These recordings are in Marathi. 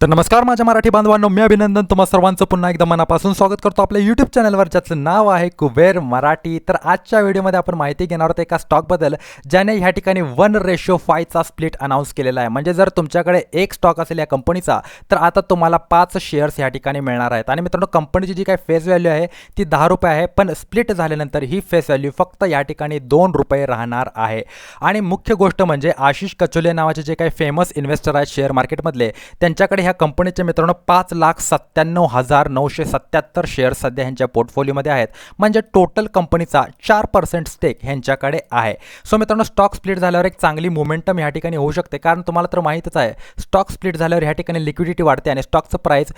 तर नमस्कार माझ्या मराठी बांधवांनो मी अभिनंदन तुम्हा सर्वांचं. पुन्हा एकदा मनापासून स्वागत करतो आपल्या यूट्यूब चॅनलवर ज्याचं नाव आहे कुबेर मराठी. तर आजच्या व्हिडिओमध्ये आपण माहिती घेणार आहोत एका स्टॉकबद्दल ज्याने ह्या ठिकाणी वन रेशो फायचा स्प्लिट अनाऊन्स केलेला आहे. म्हणजे जर तुमच्याकडे एक स्टॉक असेल या कंपनीचा तर आता तुम्हाला पाच शेअर्स ह्या ठिकाणी मिळणार आहेत. आणि मित्रांनो कंपनीची जी काही फेस व्हॅल्यू आहे ती दहा रुपये आहे पण स्प्लिट झाल्यानंतर ही फेस व्हॅल्यू फक्त या ठिकाणी दोन रुपये राहणार आहे. आणि मुख्य गोष्ट म्हणजे आशिष कचोले नावाचे जे काही फेमस इन्व्हेस्टर आहेत शेअर मार्केटमधले त्यांच्याकडे ह्या कंपनीचे मित्रांनो पाच लाख सत्त्याण्णव हजार नऊशे सत्याहत्तर शेअर्स सध्या ह्यांच्या पोर्टफोलिओमध्ये आहेत. म्हणजे टोटल कंपनीचा चार पर्सेंट स्टेक ह्यांच्याकडे आहे. सो मित्रांनो स्टॉक स्प्लिट झाल्यावर एक चांगली मोमेंटम ह्या ठिकाणी होऊ शकते. कारण तुम्हाला तर माहीतच आहे स्टॉक स्प्लिट झाल्यावर ह्या ठिकाणी लिक्विडिटी वाढते आणि स्टॉकचं प्राईस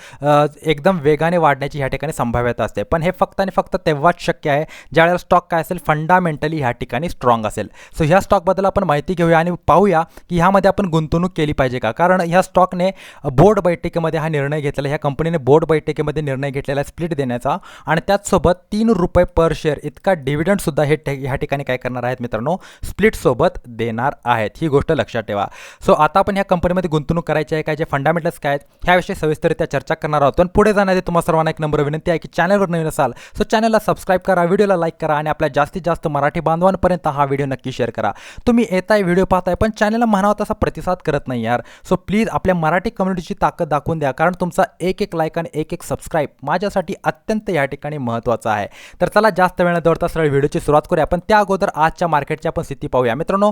एकदम वेगाने वाढण्याची ह्या ठिकाणी संभाव्यता असते. पण हे फक्त आणि फक्त तेव्हाच शक्य आहे ज्यावेळेला स्टॉक काय असेल फंडामेंटली ह्या ठिकाणी स्ट्रॉंग असेल. सो ह्या स्टॉकबद्दल आपण माहिती घेऊया आणि पाहूया की ह्यामध्ये आपण गुंतवणूक केली पाहिजे का? कारण ह्या स्टॉकने बोर्ड बैठकीमध्ये हा निर्णय घेतलेला ह्या कंपनीने बोर्ड बैठकीमध्ये निर्णय घेतलेला आहे स्प्लिट देण्याचा. आणि त्याचसोबत तीन रुपये पर शेअर इतका डिव्हिडंडसुद्धा हे ह्या ठिकाणी काय करणार आहेत मित्रांनो? स्प्लिटसोबत देणार आहेत. ही गोष्ट लक्षात ठेवा. सो आता आपण ह्या कंपनीमध्ये गुंतवणूक करायची आहे. काय जे फंडामेंटल्स काय आहेत ह्याविषयी सविस्तरित्या चर्चा करणार आहोत. पण पुढे जाण्याची तुम्हाला सर्वांना एक नंबर विनंती आहे की चॅनलवर नवीन असाल सो चॅनलला सबस्क्राईब करा व्हिडिओला लाईक करा आणि आपल्या जास्तीत जास्त मराठी बांधवांपर्यंत हा व्हिडिओ नक्की शेअर करा. तुम्ही येताय व्हिडिओ पाहताय पण चॅनलला म्हणावा तसा प्रतिसाद करत नाही यार. सो प्लीज आपल्या मराठी कम्युनिटीची ताकद दाखवून द्या. कारण तुमचा एक एक लाईक आणि एक एक सबस्क्राईब माझ्यासाठी अत्यंत या ठिकाणी महत्त्वाचा आहे. तर चला जास्त वेळ न दौडता सरळ व्हिडिओची सुरुवात करूया. पण त्या अगोदर आजच्या मार्केटची आपण स्थिती पाहूया. मित्रांनो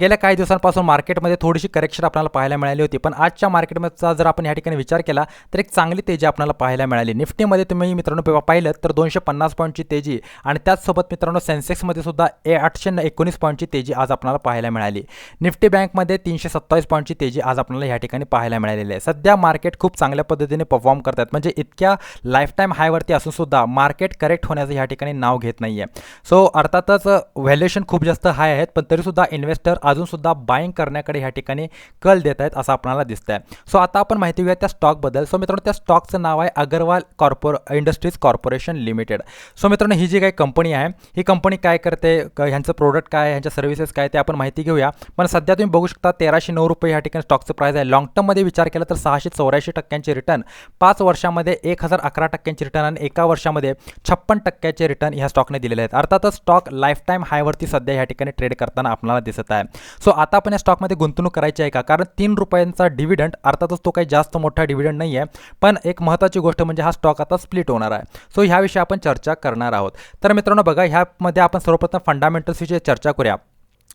गेल्या काही दिवसांपासून मार्केटमध्ये थोडीशी करेक्शन आपल्याला पाहायला मिळाली होती. पण आजच्या मार्केटचा जर आपण या ठिकाणी विचार केला तर एक चांगली तेजी आपल्याला पाहायला मिळाली. निफ्टीमध्ये तुम्ही मित्रांनो पाहिलं तर दोनशे पन्नास पॉईंटची तेजी आणि त्याचसोबत मित्रांनो सेन्सेक्समध्ये सुद्धा ए आठशे न- एकोणीस पॉईंटची तेजी आज आपल्याला पाहायला मिळाली. निफ्टी बँकमध्ये तीनशे सत्तावीस पॉईंटची तेजी आज आपल्याला या ठिकाणी पाहायला मिळालेली आहे. सध्या मार्केट खूप चांगल्या पद्धतीने परफॉर्म करतात म्हणजे इतक्या लाईफटाईम हायवरती असून सुद्धा मार्केट करेक्ट होण्याचं या ठिकाणी नाव घेत नाही आहे सो अर्थातच व्हॅल्युएशन खूप जास्त हाय आहेत पण तरीसुद्धा इन्व्हेस्टर अजूनसुद्धा बाईंग करण्याकडे ह्या ठिकाणी कल देत आहेत असं आपल्याला दिसतं आहे सो आता आपण माहिती घेऊया त्या स्टॉकबद्दल सो मित्रांनो त्या स्टॉकचं नाव आहे अगरवाल कॉर्पोर इंडस्ट्रीज कॉर्पोरेशन लिमिटेड सो मित्रांनो ही जी काही कंपनी आहे ही कंपनी काय करते ह्यांचं प्रोडक्ट काय ह्यांच्या सर्व्हिसेस काय ते आपण माहिती घेऊया. पण सध्या तुम्ही बघू शकता तेराशे नऊ रुपये ह्या ठिकाणी स्टॉकचं प्राईस आहे. लॉंग टर्ममध्ये विचार केला तर सहाशे चौऱ्याऐंशी टक्क्यांचे रिटर्न पाच वर्षामध्ये एक हजार अकरा टक्क्यांचे रिटर्न आणि एका वर्षामध्ये छप्पन टक्क्याचे रिटर्न ह्या स्टॉकने दिलेले आहेत. अर्थातच स्टॉक लाईफ टाईम हायवरती सध्या ह्या ठिकाणी ट्रेड करताना आपल्याला दिसत आहे. सो आता आपण या स्टॉकमध्ये गुंतवणूक करायची आहे का? कारण तीन रुपयांचा डिव्हिडंड अर्थातच तो काही जास्त मोठा डिव्हिडंड नाही आहे पण एक महत्त्वाची गोष्ट म्हणजे हा स्टॉक आता स्प्लिट होणार आहे. सो ह्याविषयी आपण चर्चा करणार आहोत. तर मित्रांनो बघा ह्यामध्ये आपण सर्वप्रथम फंडामेंटल्सविषयी चर्चा करूया.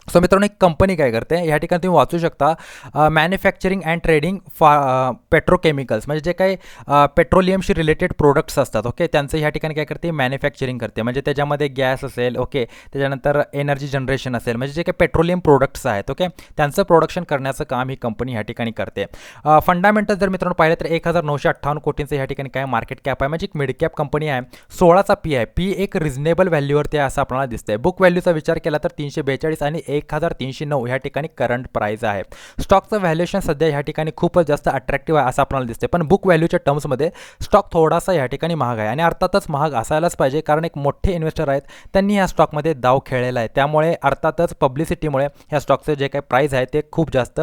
सो मित्रांनो एक कंपनी काय करते ह्या ठिकाणी तुम्ही वाचू शकता मॅन्युफॅक्चरिंग अँड ट्रेडिंग फा पेट्रोकेमिकल्स म्हणजे जे काही पेट्रोलियमशी रिलेटेड प्रोडक्ट्स असतात ओके त्यांचं ह्या ठिकाणी काय करते मॅन्युफॅक्चरिंग करते. म्हणजे त्याच्यामध्ये गॅस असेल ओके त्याच्यानंतर एनर्जी जनरेशन असेल. म्हणजे जे काही पेट्रोलियम प्रोडक्ट्स आहेत ओके त्यांचं प्रोडक्शन करण्याचं काम ही कंपनी ह्या ठिकाणी करते. फंडामेंटल जर मित्रांनो पाहिलं तर एक हजार नऊशे अठ्ठावन्न कोटींचं ह्या ठिकाणी काय मार्केट कॅप आहे? म्हणजे एक मिड कॅप कंपनी आहे. सोळाचा पी आहे. पी एक रिझनेबल व्हॅल्यूवरती आहे असं आपल्याला दिसतंय. बुक व्हॅल्यूचा विचार केला तर तीनशे बेचाळीस आणि एक एक हजार तीनशे नऊ ह्या ठिकाणी करंट प्राईज आहे. स्टॉकचं व्हॅल्युएशन सध्या ह्या ठिकाणी खूपच जास्त अट्रॅक्टिव्ह आहे असं आपल्याला दिसते पण बुक व्हॅल्यूच्या टर्म्समध्ये स्टॉक थोडासा ह्या ठिकाणी महाग आहे. आणि अर्थातच महाग असायलाच पाहिजे कारण एक मोठे इन्व्हेस्टर आहेत त्यांनी ह्या स्टॉकमध्ये दाव खेळलेला आहे. त्यामुळे अर्थातच पब्लिसिटीमुळे ह्या स्टॉकचं जे काही प्राईज आहे ते खूप जास्त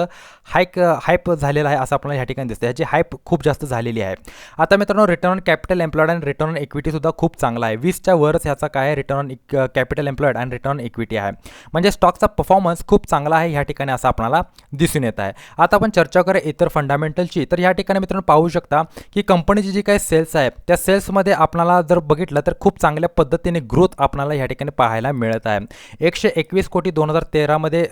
हायक हायप झालेलं आहे असं आपल्याला ह्या ठिकाणी दिसतं ह्याची हायप खूप जास्त झालेली आहे. आता मित्रांनो रिटर्न ऑन कॅपिटल एम्प्लॉयड आणि रिटर्न ऑन इक्विटीसुद्धा खूप चांगला आहे. वीसच्या वरच ह्याचा काय आहे? रिटर्न ऑन कॅपिटल एम्प्लॉयड आणि रिटर्न ऑन इक्विटी आहे. म्हणजे स्टॉकचा परफॉर्मन्स खूप चांगला आहे ह्या ठिकाणी असं आपल्याला दिसून येत आहे. आता आपण चर्चा करूया इतर फंडामेंटलची तर ह्या ठिकाणी मित्रांनो पाहू शकता की कंपनीची जी काही सेल्स आहे त्या सेल्समध्ये आपल्याला जर बघितलं तर खूप चांगल्या पद्धतीने ग्रोथ आपल्याला ह्या ठिकाणी पाहायला मिळत आहे. एकशे एकवीस कोटी दोन हजार तेरामध्ये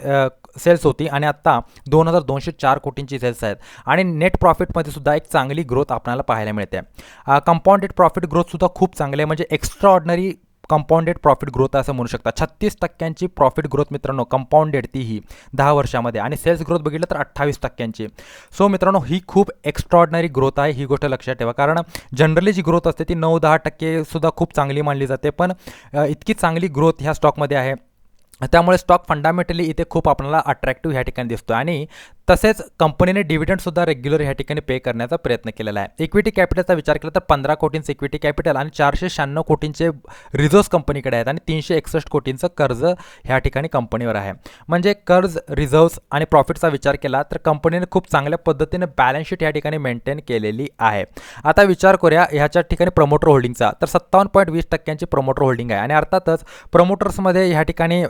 सेल्स होती आणि आत्ता दोन हजार दोनशे चार कोटींची सेल्स आहेत. आणि नेट प्रॉफिटमध्ये सुद्धा एक चांगली ग्रोथ आपल्याला पाहायला मिळते. कंपाऊंडेड प्रॉफिट ग्रोथसुद्धा खूप चांगली आहे. म्हणजे extraordinary compounded profit growth असं म्हणू शकता. छत्तीस टक्क्यांची प्रॉफिट ग्रोथ मित्रांनो कंपाऊंडेड ती ही दहा वर्षामध्ये. आणि सेल्स ग्रोथ बघितलं तर अठ्ठावीस टक्क्यांची. सो मित्रांनो ही खूप एक्स्ट्रॉर्डनरी ग्रोथ आहे ही गोष्ट लक्षात ठेवा. कारण जनरली जी ग्रोथ असते ती नऊ दहा टक्केसुद्धा खूप चांगली मानली जाते. पण इतकी चांगली ग्रोथ ह्या स्टॉकमध्ये आहे. त्यामुळे स्टॉक फंडामेंटली इथे खूप आपल्याला अट्रॅक्टिव्ह ह्या ठिकाणी दिसतो आणि तसेच कंपनीने डिव्हिडंडसुद्धा रेग्युलर ह्या ठिकाणी पे करण्याचा प्रयत्न केलेला आहे. इक्विटी कॅपिटलचा विचार केला तर पंधरा कोटींचं इक्विटी कॅपिटल आणि चारशे शहाण्णव कोटींचे रिझर्व्स कंपनीकडे आहेत आणि तीनशे एकसष्ट कोटींचं कर्ज ह्या ठिकाणी कंपनीवर आहे. म्हणजे कर्ज रिझर्व्स आणि प्रॉफिटचा विचार केला तर कंपनीने खूप चांगल्या पद्धतीने बॅलन्स शीट या ठिकाणी मेंटेन केलेली आहे. आता विचार करूया ह्याच्या ठिकाणी प्रमोटर होल्डिंगचा तर सत्तावन्न पॉईंट वीस टक्क्यांची प्रमोटर होल्डिंग आहे आणि अर्थातच प्रमोटर्समध्ये ह्या ठिकाणी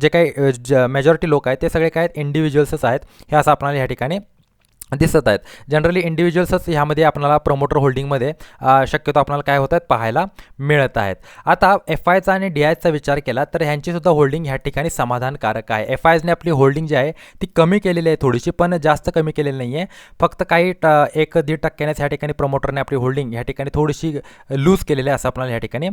जे काही मेजॉरिटी लोक आहेत ते सगळे काय आहेत इंडिव्हिज्युअल्सच आहेत. ह्या असं आपल्याला या ठिकाणी दिसत आहेत. जनरली इंडिव्हिज्युअल्सच ह्यामध्ये आपल्याला प्रमोटर होल्डिंगमध्ये शक्यतो आपल्याला काय होत आहेत? पाहायला मिळत आहेत. आता एफ आयचा आणि डी आयचा विचार केला तर ह्यांचीसुद्धा होल्डिंग ह्या ठिकाणी समाधानकारक आहे. एफ आयजने आपली होल्डिंग जी आहे ती कमी केलेली आहे थोडीशी पण जास्त कमी केलेली नाही आहे फक्त काही ट एक दीड टक्क्यानेच ह्या ठिकाणी प्रमोटरने आपली होल्डिंग ह्या ठिकाणी थोडीशी लूज केलेली आहे असं आपल्याला ह्या ठिकाणी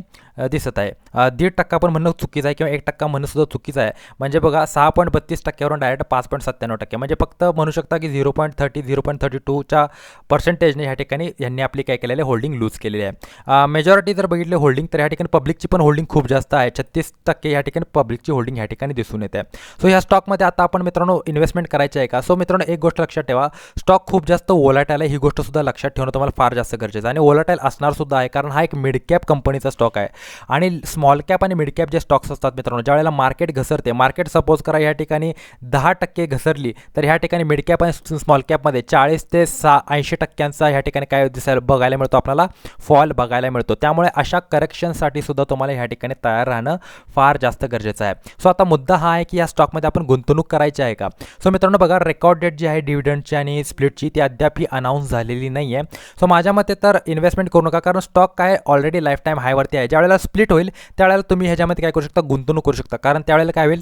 दिसत आहे. दीड टक्का पण म्हणणं चुकीचं आहे किंवा एक टक्का म्हणणं सुद्धा चुकीचं आहे. म्हणजे बघा सहा पॉईंट बत्तीस टक्क्यावरून डायरेक्ट पाच पॉईंट सत्त्याण्णव टक्के. म्हणजे फक्त म्हणू शकता की zero point thirty zero point thirty टूच्या पर्सेंटेजने ह्या ठिकाणी यांनी आपली काय केलेली आहे होल्डिंग लूज केलेली आहे. मेजॉरिटी जर बघितले होल्डिंग तर ह्या ठिकाणी पब्लिकची पण होल्डिंग खूप जास्त आहे. छत्तीस टक्के ह्या ठिकाणी पब्लिकची होल्डिंग ह्या ठिकाणी दिसून येते. सो ह्या स्टॉकमध्ये आता आपण मित्रांनो इन्व्हेस्टमेंट करायची आहे का? सो मित्रांनो एक गोष्ट लक्षात ठेवा. स्टॉक खूप जास्त ओलाटाईल आहे ही गोष्ट सुद्धा लक्षात ठेवणं तुम्हाला फार जास्त गरजेचं आहे. आणि ओलाटाईल असणार सुद्धा आहे कारण हा एक मिड कॅप कंपनीचा स्टॉक आहे. आणि स्मॉल कॅप आणि मिड कॅप जे स्टॉक्स असतात मित्रांनो ज्यावेळेला मार्केट घसरते मार्केट सपोज करा या ठिकाणी दहा टक्के घसरली तर ह्या ठिकाणी मिड कॅप आणि स्मॉल कॅपमध्ये चाळीस ते सा ऐंशी टक्क्यांचा ह्या ठिकाणी काय दिसायला बघायला मिळतो आपल्याला? फॉल बघायला मिळतो. त्यामुळे अशा करेक्शनसाठी सुद्धा तुम्हाला ह्या ठिकाणी तयार राहणं फार जास्त गरजेचं आहे. सो आता मुद्दा हा आहे की या स्टॉकमध्ये आपण गुंतवणूक करायची आहे का? सो मित्रांनो बघा रेकॉर्ड डेट जी आहे डिव्हिडंडची आणि स्प्लिटची ती अद्याप ही अनाऊन्स झालेली नाही आहे सो माझ्या मते तर इन्व्हेस्टमेंट करू नका कारण स्टॉक काय ऑलरेडी लाईफ टाईम हायवरती आहे. ज्यावेळेला स्प्लिट होईल त्यावेळेला तुम्ही ह्याच्यामध्ये काय करू शकता? गुंतवणूक करू शकता. कारण त्यावेळेला काय होईल?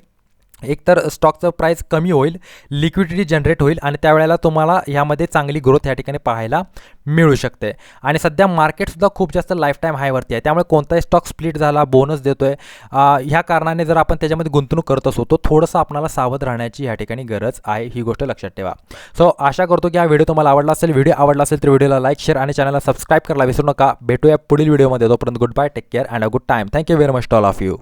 एक तर स्टॉकचं प्राईस कमी होईल लिक्विडिटी जनरेट होईल आणि त्यावेळेला तुम्हाला ह्यामध्ये चांगली ग्रोथ या ठिकाणी पाहायला मिळू शकते. आणि सध्या मार्केटसुद्धा खूप जास्त लाईफटाईम हायवरती आहे. त्यामुळे कोणताही स्टॉक स्प्लिट झाला बोनस देतो आहे ह्या कारणाने जर आपण त्याच्यामध्ये गुंतवणूक करत असू तो थोडंसं आपल्याला सावध राहण्याची या ठिकाणी गरज आहे ही गोष्ट लक्षात ठेवा. सो आशा करतो की हा व्हिडिओ तुम्हाला आवडला असेल. व्हिडिओ आवडला असेल तर व्हिडिओला लाईक शेअर आणि चॅनलला सबस्क्राईब करायला विसरू नका. भेटूया पुढील व्हिडिओमध्ये तोपर्यंत goodbye take care and a good time thank you very much all of you